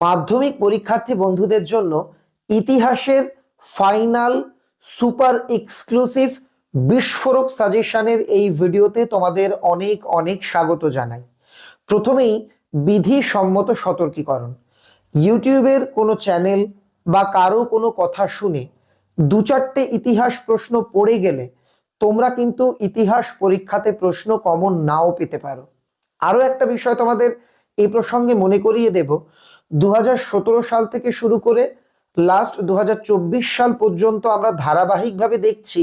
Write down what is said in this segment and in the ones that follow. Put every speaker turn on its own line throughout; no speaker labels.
মাধ্যমিক পরীক্ষার্থী বন্ধুদের জন্য ইতিহাসের ফাইনাল সুপার এক্সক্লুসিভ বিস্ফোরক সাজেশনের এই ভিডিওতে তোমাদের অনেক অনেক স্বাগত জানাই। প্রথমেই বিধি সম্মত সতর্কীকরণ। ইউটিউবের কোনো চ্যানেল বা কারও কোনো কথা শুনে দু চারটে ইতিহাস প্রশ্ন পড়ে গেলে তোমরা কিন্তু ইতিহাস পরীক্ষাতে প্রশ্ন কমন নাও পেতে পারো। আরও একটা বিষয় তোমাদের এই প্রসঙ্গে মনে করিয়ে দেব। দু হাজার সতেরো সাল থেকে শুরু করে লাস্ট দু হাজার চব্বিশ সাল পর্যন্ত আমরা ধারাবাহিকভাবে দেখছি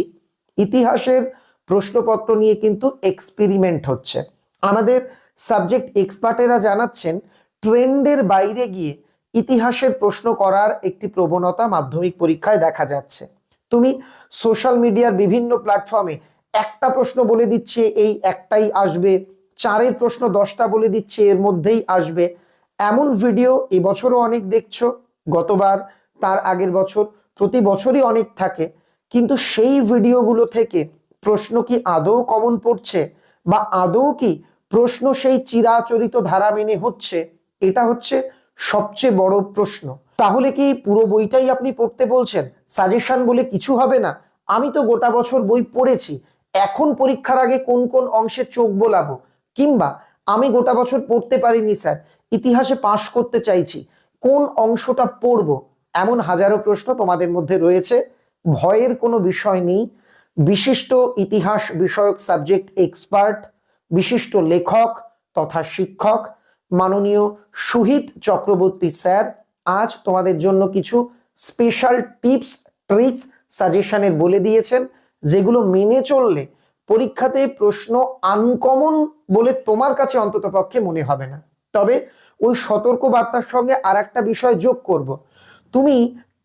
ইতিহাসের প্রশ্নপত্র নিয়ে কিন্তু এক্সপেরিমেন্ট হচ্ছে। আমাদের সাবজেক্ট এক্সপার্টেরা জানাচ্ছেন ট্রেন্ডের বাইরে গিয়ে ইতিহাসের প্রশ্ন করার একটি প্রবণতা মাধ্যমিক পরীক্ষায় দেখা যাচ্ছে। তুমি সোশ্যাল মিডিয়ার বিভিন্ন প্ল্যাটফর্মে একটা প্রশ্ন বলে দিচ্ছে, এই একটাই আসবে, চারের প্রশ্ন দশটা বলে দিচ্ছে, এর মধ্যেই আসবে। এমন ভিডিও এবছরও অনেক দেখছ, গতবার, তার আগের বছর, প্রতি বছরই অনেক থাকে, কিন্তু সেই ভিডিওগুলো থেকে প্রশ্ন কি আদৌ কমন পড়ছে বা আদৌ কি প্রশ্ন সেই চিরাচরিত ধারা মেনে হচ্ছে? এটা হচ্ছে সবচেয়ে বড় প্রশ্ন। তাহলে কি পুরো বইটাই আপনি পড়তে বলছেন? সাজেশন বলে কিছু হবে না? আমি তো গোটা বছর বই পড়েছি, এখন পরীক্ষার আগে কোন কোন অংশে চোখ বোলাবো? কিংবা আমি গোটা বছর পড়তে পারিনি, স্যার। ইতিহাসে পাশ করতে চাইছি। কোন অংশটা পড়ব? এমন হাজারো প্রশ্ন তোমাদের মধ্যে রয়েছে। ভয়ের কোনো বিষয় নেই। বিশিষ্ট ইতিহাস বিষয়ক সাবজেক্ট এক্সপার্ট, বিশিষ্ট লেখক তথা শিক্ষক। মাননীয় সুহিত চক্রবর্তী, স্যার, আজ তোমাদের জন্য কিছু স্পেশাল টিপস ট্রিক্স সাজেশনের বলে দিয়েছেন, যেগুলো মেনে চললে পরীক্ষাতে প্রশ্ন আনকমন বলে তোমার কাছে অন্ততপক্ষে মনে হবে না। তবে ওই সতর্ক বার্তার সঙ্গে আর একটা বিষয় যোগ করব। তুমি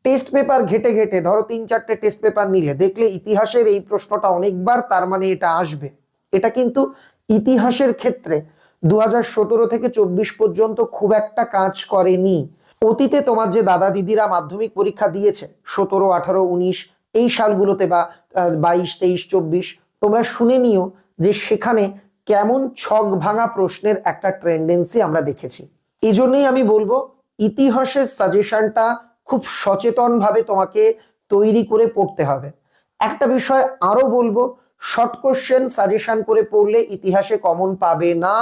টেস্ট পেপার ঘেটে ঘেটে, ধরো তিন চারটে টেস্ট পেপার নিলে, দেখলে ইতিহাসের এই প্রশ্নটা অনেকবার তার মানে এটা আসবে। এটা কিন্তু ইতিহাসের ক্ষেত্রে দু হাজার সতেরো থেকে চব্বিশ পর্যন্ত খুব একটা কাজ করেনি। অতীতে তোমার যে দাদা দিদিরা মাধ্যমিক পরীক্ষা দিয়েছে, সতেরো, আঠারো, উনিশ, এই সালগুলোতে বা বাইশ, তেইশ, চব্বিশ তোমরা শুনে নিও যে সেখানে কেমন ছক ভাঙা প্রশ্নের একটা ট্রেন্ডেন্সি আমরা দেখেছি। এই জন্যই আমি বলব, ইতিহাসের সাজেশনটা খুব সচেতনভাবে তোমাকে তৈরি করে পড়তে হবে। একটা বিষয় আরও বলব শর্ট কোশ্চেন সাজেশন করে পড়লে ইতিহাসে কমন পাবে না,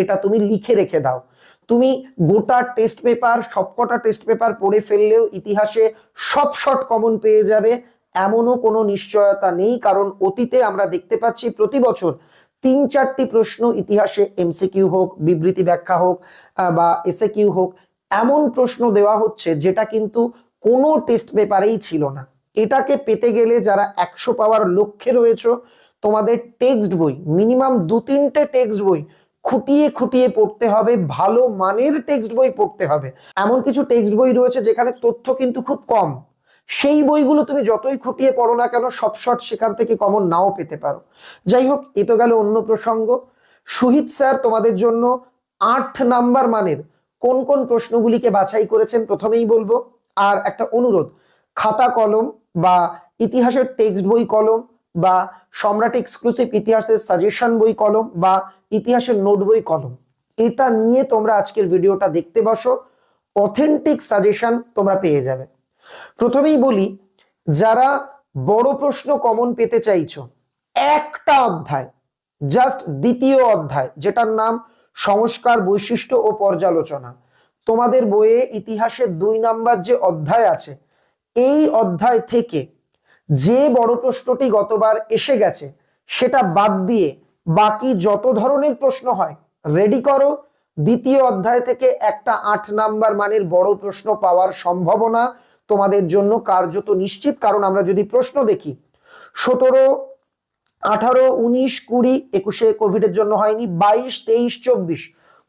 এটা তুমি লিখে রেখে দাও। তুমি গোটা টেস্ট পেপার সবকটা টেস্ট পেপার পড়ে ফেললেও ইতিহাসে সব শর্ট কমন পেয়ে যাবে। এমনও কোনো নিশ্চয়তা নেই, কারণ অতীতে আমরা দেখতে পাচ্ছি প্রতি বছর তিন চারটি প্রশ্ন ইতিহাসে এমসিকিউ হোক, বিবৃতি ব্যাখ্যা হোক বা এসে কিউ হোক, এমন প্রশ্ন দেওয়া হচ্ছে যেটা কিন্তু কোনো টেস্ট পেপারেই ছিল না। এটাকে পেতে গেলে যারা একশো পাওয়ার লক্ষ্যে রয়েছে, তোমাদের টেক্সট বই, মিনিমাম দু তিনটে টেক্সট বই খুঁটিয়ে খুঁটিয়ে পড়তে হবে, ভালো মানের টেক্সট বই পড়তে হবে। এমন কিছু টেক্সট বই রয়েছে যেখানে তথ্য কিন্তু খুব কম। সেই বইগুলো তুমি যতই খুঁটিয়ে পড়ো না কেন, সব শর্ট সেখান থেকে কমন নাও পেতে পারো। যাই হোক, এ তো গেল অন্য প্রসঙ্গ। সুহিত স্যার তোমাদের জন্য আট নাম্বার মানের কোন কোন প্রশ্নগুলিকে বাছাই করেছেন প্রথমেই বলব। আর একটা অনুরোধ, খাতা কলম বা ইতিহাসের টেক্সট বই কলম বা সম্রাট এক্সক্লুসিভ ইতিহাসের সাজেশন বই কলম বা ইতিহাসের নোট বই কলম, এটা নিয়ে তোমরা আজকের ভিডিওটা দেখতে বসো। অথেন্টিক সাজেশন তোমরা পেয়ে যাবে। প্রথমেই বলি, যারা বড় প্রশ্ন কমন পেতে চাইছো, একটা অধ্যায় জাস্ট দ্বিতীয় অধ্যায়, যেটার নাম সংস্কার বৈশিষ্ট্য ও পর্যালোচনা। তোমাদের বইয়ে ইতিহাসের দুই নাম্বার যে অধ্যায় আছে, এই অধ্যায় থেকে যে বড় প্রশ্নটি গতবার এসে গেছে, সেটা বাদ দিয়ে বাকি যত ধরনের প্রশ্ন হয় রেডি করো। দ্বিতীয় অধ্যায় থেকে একটা আট নাম্বার মানের বড় প্রশ্ন পাওয়ার সম্ভাবনা তোমাদের জন্য কার্যত নিশ্চিত। কারণ আমরা যদি প্রশ্ন দেখি, সতেরো, আঠারো, উনিশ, কুড়ি, একুশে কোভিডের জন্য হয়নি, বাইশ, তেইশ, চব্বিশ।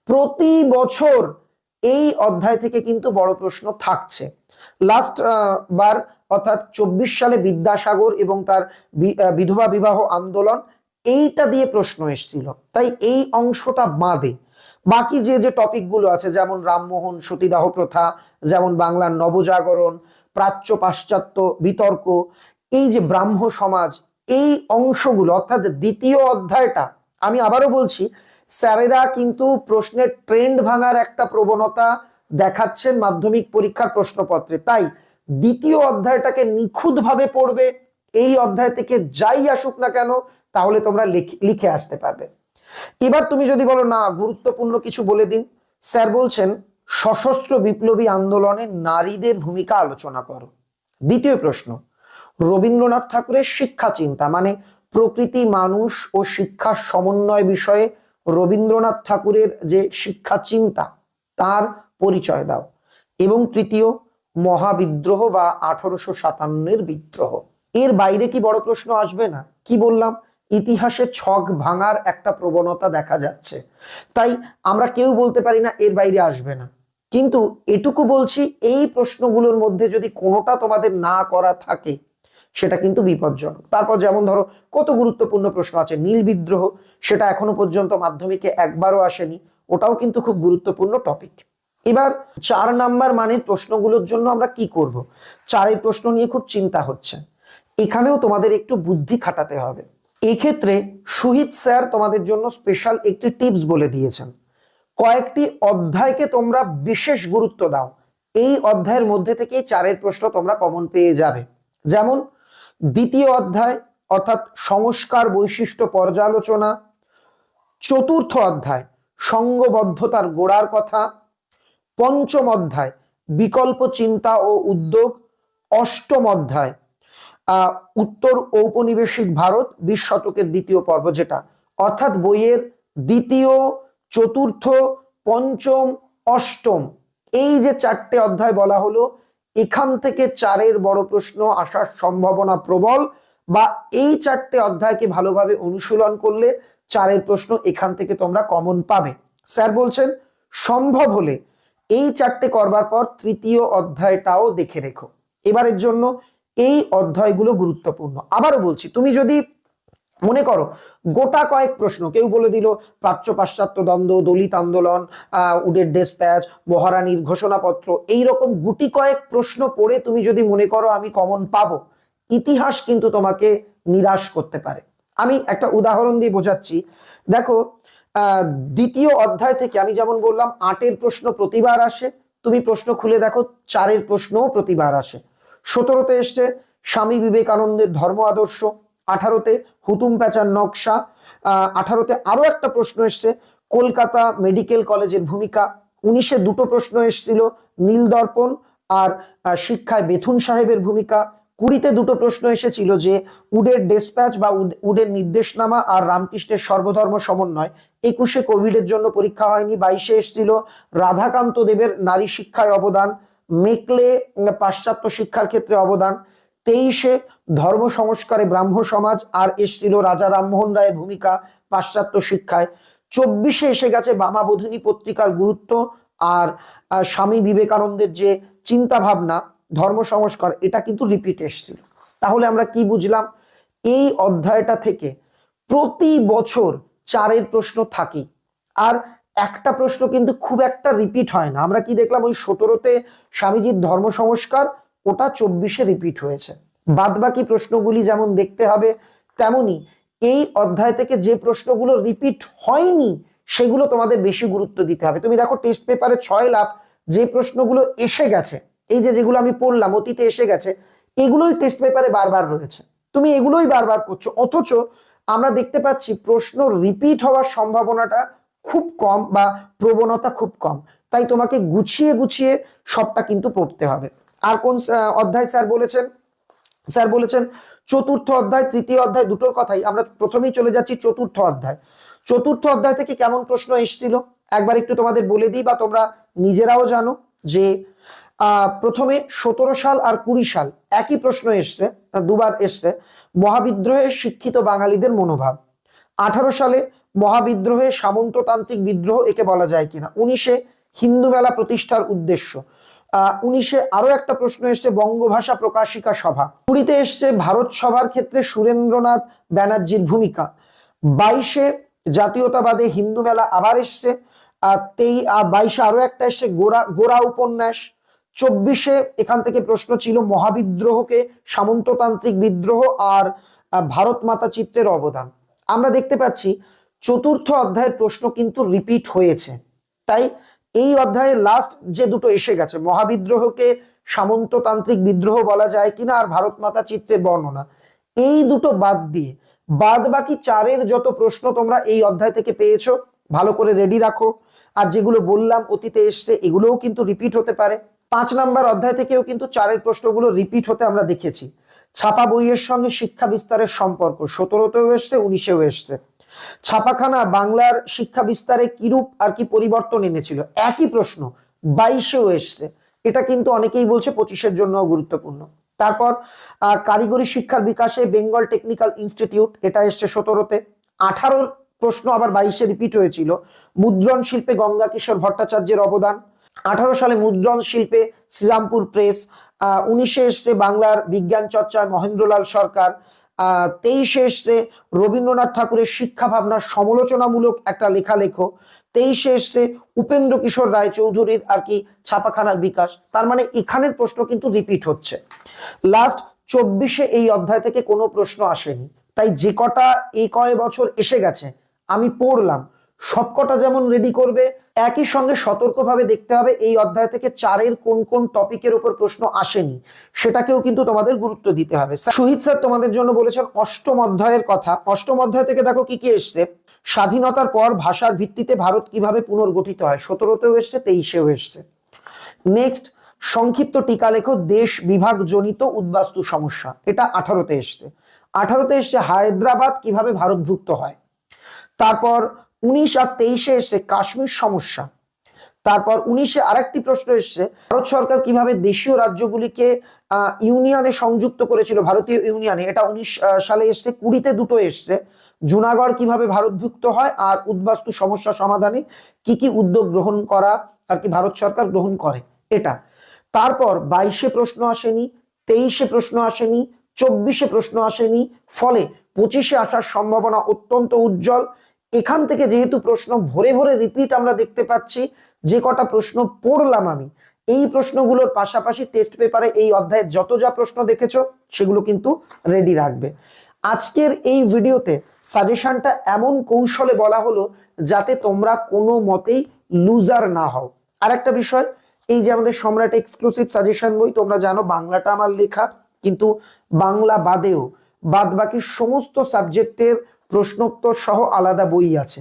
প্রতি বছর এই অধ্যায় থেকে কিন্তু বড় প্রশ্ন থাকছে। লাস্ট বার, অর্থাৎ চব্বিশ সালে বিদ্যাসাগর এবং তার বিধবা বিবাহ আন্দোলন, এইটা দিয়ে প্রশ্ন এসছিল। তাই এই অংশটা বাদে। বাকি যে যে টপিকগুলো আছে, যেমন রামমোহন সতীদাহ প্রথা, যেমন বাংলার নবজাগরণ, প্রাচ্য পাশ্চাত্য বিতর্ক, এই যে ব্রাহ্ম সমাজ, এই অংশগুলো, অর্থাৎ দ্বিতীয় অধ্যায়টা, আমি আবারও বলছি, স্যারেরা কিন্তু প্রশ্নের ট্রেন্ড ভাঙার একটা প্রবণতা দেখাচ্ছেন মাধ্যমিক পরীক্ষার প্রশ্নপত্রে। তাই দ্বিতীয় অধ্যায়টাকে নিখুঁতভাবে পড়বে, এই অধ্যায় থেকে যাই আসুক না কেন, তাহলে তোমরা লিখ- লিখে আসতে পারবে। এবার তুমি যদি বলো, না, গুরুত্বপূর্ণ কিছু বলে দিন। স্যার বলছেন, সশস্ত্র বিপ্লবী আন্দোলনে নারীদের ভূমিকা আলোচনা করো। দ্বিতীয় প্রশ্ন, রবীন্দ্রনাথ ঠাকুরের শিক্ষা চিন্তা মানে প্রকৃতি, মানুষ ও শিক্ষার সমন্বয় বিষয়ে রবীন্দ্রনাথ ঠাকুরের যে শিক্ষা চিন্তা, তার পরিচয় দাও। এবং তৃতীয়, মহাবিদ্রোহ বা আঠারোশো সাতান্নের বিদ্রোহ। এর বাইরে কি বড় প্রশ্ন আসবে না? কি বললাম? ইতিহাসে ছক ভাঙার একটা প্রবণতা দেখা যাচ্ছে। তাই আমরা কেউ বলতে পারি না এর বাইরে আসবে না। কিন্তু এটুকু বলছি, এই প্রশ্নগুলোর মধ্যে যদি কোনোটা তোমাদের না করা থাকে, সেটা কিন্তু বিপজ্জনক। তারপর যেমন ধরো, কত গুরুত্বপূর্ণ প্রশ্ন আছে, নীল বিদ্রোহ, সেটা এখনও পর্যন্ত মাধ্যমিকে একবারও আসেনি, ওটাও কিন্তু খুব গুরুত্বপূর্ণ টপিক এবার চার নাম্বার মানের প্রশ্নগুলোর জন্য আমরা কি করব? চারের প্রশ্ন নিয়ে খুব চিন্তা হচ্ছে। এখানেও তোমাদের একটু বুদ্ধি খাটাতে হবে। এক্ষেত্রে সুহিত স্যার তোমাদের জন্য স্পেশাল একটি টিপস বলে দিয়েছেন। কয়েকটি অধ্যায়কে তোমরা বিশেষ গুরুত্ব দাও। এই অধ্যায়ের মধ্যে থেকেই চারের প্রশ্ন তোমরা কমন পেয়ে যাবে। যেমন, দ্বিতীয় অধ্যায় অর্থাৎ সংস্কার বৈশিষ্ট্য পর্যালোচনা। চতুর্থ অধ্যায়, সঙ্গবদ্ধতার গোড়ার কথা। পঞ্চম অধ্যায়, বিকল্প চিন্তা ও উদ্যোগ। অষ্টম অধ্যায় উত্তর ঔপনিবেশিক ভারত বিশ শতকের দ্বিতীয় পর্ব যেটা। অর্থাৎ বইয়ের দ্বিতীয়, চতুর্থ, পঞ্চম, অষ্টম এই যে চারটে অধ্যায় বলা হলো, এখান থেকে চারের বড় প্রশ্ন আসার সম্ভাবনা প্রবল বা এই চারটে অধ্যায়কে ভালোভাবে অনুশীলন করলে চারের প্রশ্ন এখান থেকে তোমরা কমন পাবে। স্যার বলছেন, সম্ভব হলে এই চারটে করবার পর তৃতীয় অধ্যায়টাও দেখে রেখো। এবারের জন্য এই অধ্যায়গুলো গুরুত্বপূর্ণ। আবারও বলছি, তুমি যদি মনে করো গোটা কয়েক প্রশ্ন, কেউ বলে দিল প্রাচ্য পাশ্চাত্য দ্বন্দ্ব, দলিত আন্দোলন উডের ডেসপ্যাচ, মহারানীর ঘোষণাপত্র, এই রকম গুটি কয়েক প্রশ্ন পড়ে তুমি যদি মনে করো আমি কমন পাবো, ইতিহাস কিন্তু তোমাকে নিরাশ করতে পারে। আমি একটা উদাহরণ দিয়ে বোঝাচ্ছি। দেখো দ্বিতীয় অধ্যায় থেকে আমি যেমন বললাম, আটের প্রশ্ন প্রতিবার আসে, তুমি প্রশ্ন খুলে দেখো, চারের প্রশ্নও প্রতিবার আসে। সতেরোতে এসছে স্বামী বিবেকানন্দের ধর্ম আদর্শ, আঠারোতে হুতুম প্যাচার নকশা আঠারোতে আরও একটা প্রশ্ন এসছে, কলকাতা মেডিকেল কলেজের ভূমিকা, উনিশে দুটো প্রশ্ন এসেছিল নীল দর্পণ আর শিক্ষায় বেথুন সাহেবের ভূমিকা, কুড়িতে দুটো প্রশ্ন এসেছিল যে উডের ডেসপ্যাচ বা উড- উডের নির্দেশনামা আর রামকৃষ্ণের সর্বধর্ম সমন্বয়, একুশে কোভিডের জন্য পরীক্ষা হয়নি, বাইশে এসেছিল রাধাকান্ত দেবের নারী শিক্ষায় অবদান মেকলে পাশ্চাত্য শিক্ষার ক্ষেত্রে অবদান। তেইশে, ধর্ম সংস্কারে ব্রাহ্ম সমাজ, আর এসছিল রাজা রামমোহন রায়ের ভূমিকা পাশ্চাত্য শিক্ষায়। চব্বিশে এসে গেছে বামাবোধিনী পত্রিকার গুরুত্ব, আর স্বামী বিবেকানন্দের যে চিন্তা ভাবনা ধর্ম সংস্কার, এটা কিন্তু রিপিট এসছিল। তাহলে আমরা কি বুঝলাম? এই অধ্যায়টা থেকে প্রতি বছর চারের প্রশ্ন থাকেই। আর একটা প্রশ্ন কিন্তু খুব একটা রিপিট হয় না। আমরা কি দেখলাম ওই সতেরোতে স্বামীজির ধর্ম সংস্কার, ওটা চব্বিশে রিপিট হয়েছে। বাদবাকি প্রশ্নগুলি যেমন দেখতে হবে তেমনি এই অধ্যায় থেকে যে প্রশ্নগুলো রিপিট হয়নি, সেগুলো তোমাদের বেশি গুরুত্ব দিতে হবে। তুমি দেখো টেস্ট পেপারে ছয় লাভ যে প্রশ্নগুলো এসে গেছে, এই যে যেগুলো আমি পড়লাম, অতীতে এসে গেছে, এগুলোই টেস্ট পেপারে বারবার রয়েছে। তুমি এগুলোই বারবার করছ, অথচ আমরা দেখতে পাচ্ছি প্রশ্ন রিপিট হওয়ার সম্ভাবনাটা খুব কম বা প্রবণতা খুব কম। তাই তোমাকে গুছিয়ে গুছিয়ে সবটা কিন্তু পড়তে হবে। আর কোন অধ্যায় স্যার বলেছেন? স্যার বলেছেন, চতুর্থ অধ্যায়, তৃতীয় অধ্যায় দুটোর কথাই। আমরা প্রথমেই চলে যাচ্ছি চতুর্থ অধ্যায়। চতুর্থ অধ্যায় থেকে কেমন প্রশ্ন এসেছিল? একবার একটু তোমাদের বলে দিই বা তোমরা নিজেরাও জানো যে প্রথমে সতেরো সাল আর কুড়ি সাল একই প্রশ্ন এসছে, দুবার এসছে। মহাবিদ্রোহে শিক্ষিত বাঙালিদের মনোভাব। আঠারো সালে মহাবিদ্রোহে সামন্ততান্ত্রিক বিদ্রোহ একে বলা যায় কিনা? উনিশে হিন্দু মেলা প্রতিষ্ঠার উদ্দেশ্য। উনিশে আরও একটা প্রশ্ন এসছে, বঙ্গভাষা প্রকাশিকা সভা। কুড়িতে এসছে ভারত সভার ক্ষেত্রে সুরেন্দ্রনাথ ব্যানার্জির ভূমিকা। বাইশে জাতীয়তাবাদে হিন্দু মেলা আবার এসছে, আর তেই বাইশে আরও একটা এসছে, গোড়া গোড়া উপন্যাস। চব্বিশে এখান থেকে প্রশ্ন ছিল মহাবিদ্রোহকে সামন্ততান্ত্রিক বিদ্রোহ আর ভারত মাতা চিত্রের অবদান। আমরা দেখতে পাচ্ছি চতুর্থ অধ্যায়ের প্রশ্ন কিন্তু রিপিট হয়েছে। তাই এই অধ্যায়ে লাস্ট যে দুটো এসে গেছে, মহাবিদ্রোহকে সামন্ততান্ত্রিক বিদ্রোহ বলা যায় কিনা আর ভারত মাতা চিত্রের বর্ণনা, এই দুটো বাদ দিয়ে বাদ বাকি চারের যত প্রশ্ন তোমরা এই অধ্যায় থেকে পেয়েছ, ভালো করে রেডি রাখো। আর যেগুলো বললাম অতীতে এসছে, এগুলোও কিন্তু রিপিট হতে পারে। পাঁচ নাম্বার অধ্যায় থেকেও কিন্তু চারের প্রশ্নগুলো রিপিট হতে আমরা দেখেছি। ছাপা বইয়ের সঙ্গে শিক্ষা বিস্তারের সম্পর্ক, সতেরোতেও এসছে, উনিশেও এসছে। ছাপাখানা বাংলার শিক্ষা বিস্তারে কিরূপ আর কি পরিবর্তন এনেছিল? একই প্রশ্ন বাইশেও এসছে। এটা কিন্তু অনেকেই বলছে পঁচিশের জন্য গুরুত্বপূর্ণ। তারপর কারিগরি শিক্ষার বিকাশে বেঙ্গল টেকনিক্যাল ইনস্টিটিউট এটা এসছে সতেরোতে। আঠারোর প্রশ্ন আবার বাইশে রিপিট হয়েছিল মুদ্রণ শিল্পে গঙ্গা কিশোর ভট্টাচার্যের অবদান। আঠারো সালে মুদ্রণ শিল্পে শ্রীরামপুর প্রেস আহ, উনিশে এসছে বাংলার বিজ্ঞান চর্চায় মহেন্দ্রলাল সরকার। তেইশে এসছে রবীন্দ্রনাথ ঠাকুরের শিক্ষা ভাবনার সমালোচনামূলক একটা লেখা লেখো তেইশে এসছে উপেন্দ্র কিশোর রায়চৌধুরীর আর কি ছাপাখানার বিকাশ। তার মানে এখানের প্রশ্ন কিন্তু রিপিট হচ্ছে। লাস্ট চব্বিশে এই অধ্যায় থেকে কোনো প্রশ্ন আসেনি। তাই যে কটা এই কয় বছর এসে গেছে, আমি পড়লাম। সবকটা যেমন রেডি করবে, একই সঙ্গে সতর্কভাবে দেখতে হবে এই অধ্যায় থেকে চারের কোন কোন টপিকের উপর প্রশ্ন আসেনি, সেটাকেও কিন্তু তোমাদের গুরুত্ব দিতে হবে। শহীদ স্যার তোমাদের জন্য বলেছেন অষ্টম অধ্যায়ের কথা। অষ্টম অধ্যায় থেকে দেখো কি কি এসছে? স্বাধীনতার পর ভাষার ভিত্তিতে ভারত কীভাবে পুনর্গঠিত হয়? সতেরোতেও এসছে, তেইশেও এসছে। নেক্সট সংক্ষিপ্ত টিকা লেখো, দেশ বিভাগ জনিত উদ্বাস্তু সমস্যা। এটা আঠারোতে এসছে। আঠারোতে এসছে হায়দ্রাবাদ কীভাবে ভারতভুক্ত হয়? তারপর উনিশ আর তেইশে এসছে কাশ্মীর সমস্যা। তারপর উনিশে আরেকটি প্রশ্ন এসছে, ভারত সরকার কীভাবে দেশীয় রাজ্যগুলিকে ইউনিয়নে সংযুক্ত করেছিল, ভারতীয় ইউনিয়নে? এটা উনিশ সালে এসছে, কুড়িতে দুটো এসছে। জুনাগড় কীভাবে ভারতভুক্ত হয় আর উদ্বাস্তু সমস্যা সমাধানে কি কি উদ্যোগ গ্রহণ করা আর কি ভারত সরকার গ্রহণ করে? এটা। তারপর বাইশে প্রশ্ন আসেনি, তেইশে প্রশ্ন আসেনি, চব্বিশে প্রশ্ন আসেনি, ফলে পঁচিশে আসার সম্ভাবনা অত্যন্ত উজ্জ্বল। এখান থেকে যেহেতু প্রশ্ন ভরে ভরে রিপিট আমরা দেখতে পাচ্ছি, যে কটা প্রশ্ন পড়লাম আমি, এই প্রশ্নগুলোর পাশাপাশি টেস্ট পেপারে এই অধ্যায়ের যত যা প্রশ্ন দেখেছ, সেগুলো কিন্তু রেডি রাখবে। আজকের এই ভিডিওতে সাজেশনটা এমন কৌশলে বলা হলো, যাতে তোমরা কোনো মতেই লুজার না হও। আর একটা বিষয়, এই যে আমাদের সম্রাট এক্সক্লুসিভ সাজেশন বই, তোমরা জানো বাংলাটা আমার লেখা, কিন্তু বাংলা বাদেও বাদ বাকি সমস্ত সাবজেক্টের প্রশ্নোত্তর সহ আলাদা বই আছে।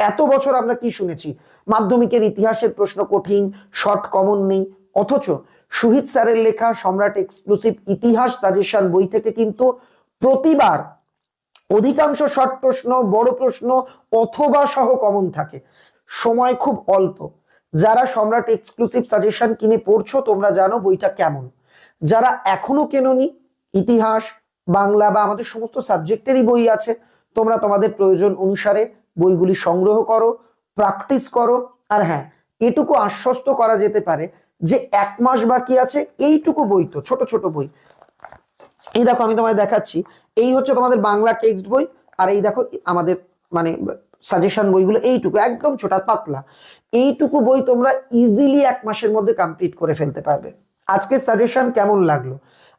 এত বছর আমরা কি শুনেছি? মাধ্যমিকের ইতিহাসের প্রশ্ন কঠিন, শর্ট কমন নেই। অথচ সুহিত স্যারের লেখা সম্রাট এক্সক্লুসিভ ইতিহাস সাজেশন বই থেকে কিন্তু প্রতিবার অধিকাংশ শর্ট প্রশ্ন, বড় প্রশ্ন অথবা সহ কমন থাকে। সময় খুব অল্প। যারা সম্রাট এক্সক্লুসিভ সাজেশন কিনে পড়ছো, তোমরা জানো বইটা কেমন। যারা এখনও কেননি, ইতিহাস, বাংলা বা আমাদের সমস্ত সাবজেক্টেরই বই আছে তোমরা তোমাদের প্রয়োজন অনুসারে বইগুলি সংগ্রহ করো প্র্যাকটিস করো। আর হ্যাঁ এটুকু আশ্বস্ত করা যেতে পারে যে এক মাস বাকি আছে, এইটুকু বই তো, ছোট ছোট বই। এই দেখো আমি তোমায় দেখাচ্ছি, এই হচ্ছে তোমাদের বাংলা টেক্সট বই, আর এই দেখো আমাদের মানে সাজেশন বইগুলো, এইটুকু, একদম ছোট পাতলা। এইটুকু বই তোমরা ইজিলি এক মাসের মধ্যে কমপ্লিট করে ফেলতে পারবে। আজকের সাজেশন কেমন লাগল?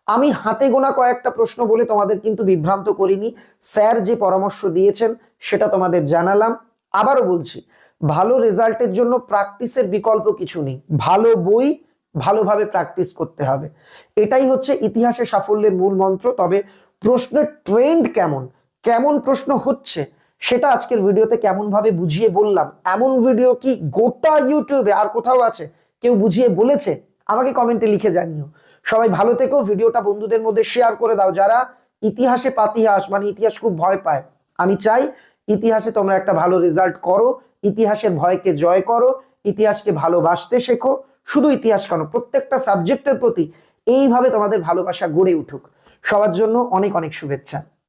আমি হাতে গোনা কয়েকটা প্রশ্ন বলে তোমাদের কিন্তু বিভ্রান্ত করিনি। স্যার যে পরামর্শ দিয়েছেন, সেটা তোমাদের জানালাম। আবারও বলছি, ভালো রেজাল্টের জন্য প্র্যাকটিসের বিকল্প কিছু নেই। ভালো বই ভালোভাবে প্র্যাকটিস করতে হবে। এটাই হচ্ছে ইতিহাসে সাফল্যের মূল মন্ত্র। তবে প্রশ্নের ট্রেন্ড কেমন? কেমন প্রশ্ন হচ্ছে? সেটা আজকের ভিডিওতে কেমন ভাবে বুঝিয়ে বললাম। এমন ভিডিও কি গোটা ইউটিউবে আর কোথাও আছে? কেউ বুঝিয়ে বলেছে? আমাকে কমেন্টে লিখে জানিও। সবাই ভালো থেকো, ভিডিওটা বন্ধুদের মধ্যে শেয়ার করে দাও। যারা ইতিহাসে পাতিহাস মানে ইতিহাস খুব ভয় পায়, আমি চাই ইতিহাসে তোমরা একটা ভালো রেজাল্ট করো, ইতিহাসের ভয়কে জয় করো, ইতিহাসকে ভালোবাসতে শেখো। শুধু ইতিহাস কেন, প্রত্যেকটা সাবজেক্টের প্রতি এইভাবে তোমাদের ভালোবাসা গড়ে উঠুক। সবার জন্য অনেক অনেক শুভেচ্ছা।